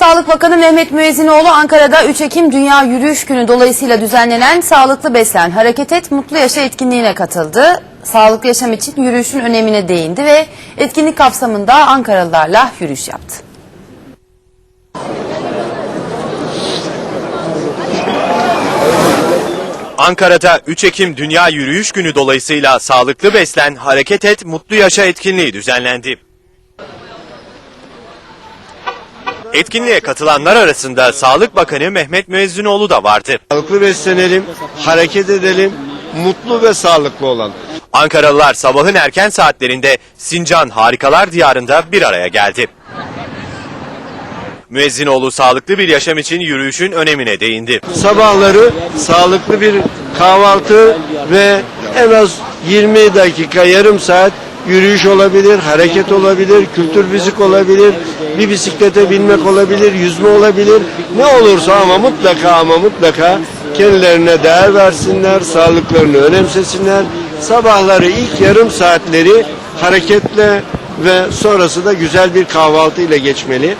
Bakanı Mehmet Müezzinoğlu Ankara'da 3 Ekim Dünya Yürüyüş Günü dolayısıyla düzenlenen Sağlıklı Beslen Hareket Et Mutlu Yaşa etkinliğine katıldı. Sağlıklı yaşam için yürüyüşün önemine değindi ve etkinlik kapsamında Ankaralılarla yürüyüş yaptı. Ankara'da 3 Ekim Dünya Yürüyüş Günü dolayısıyla Sağlıklı Beslen, Hareket Et, Mutlu Yaşa etkinliği düzenlendi. Etkinliğe katılanlar arasında Sağlık Bakanı Mehmet Müezzinoğlu da vardı. Sağlıklı beslenelim, hareket edelim, mutlu ve sağlıklı olan. Ankaralılar sabahın erken saatlerinde Sincan Harikalar Diyarı'nda bir araya geldi. Müezzinoğlu sağlıklı bir yaşam için yürüyüşün önemine değindi. Sabahları sağlıklı bir kahvaltı ve en az 20 dakika, yarım saat yürüyüş olabilir, hareket olabilir, kültür müzik olabilir, bir bisiklete binmek olabilir, yüzme olabilir. Ne olursa ama mutlaka ama mutlaka kendilerine değer versinler, sağlıklarını önemsesinler. Sabahları ilk yarım saatleri hareketle ve sonrası da güzel bir kahvaltı ile geçmeli.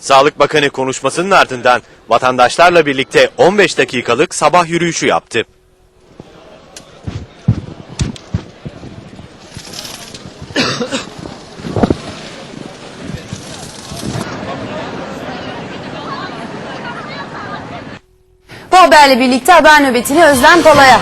Sağlık Bakanı konuşmasının ardından vatandaşlarla birlikte 15 dakikalık sabah yürüyüşü yaptı. Haberle birlikte haber nöbetini Özlem Pala'ya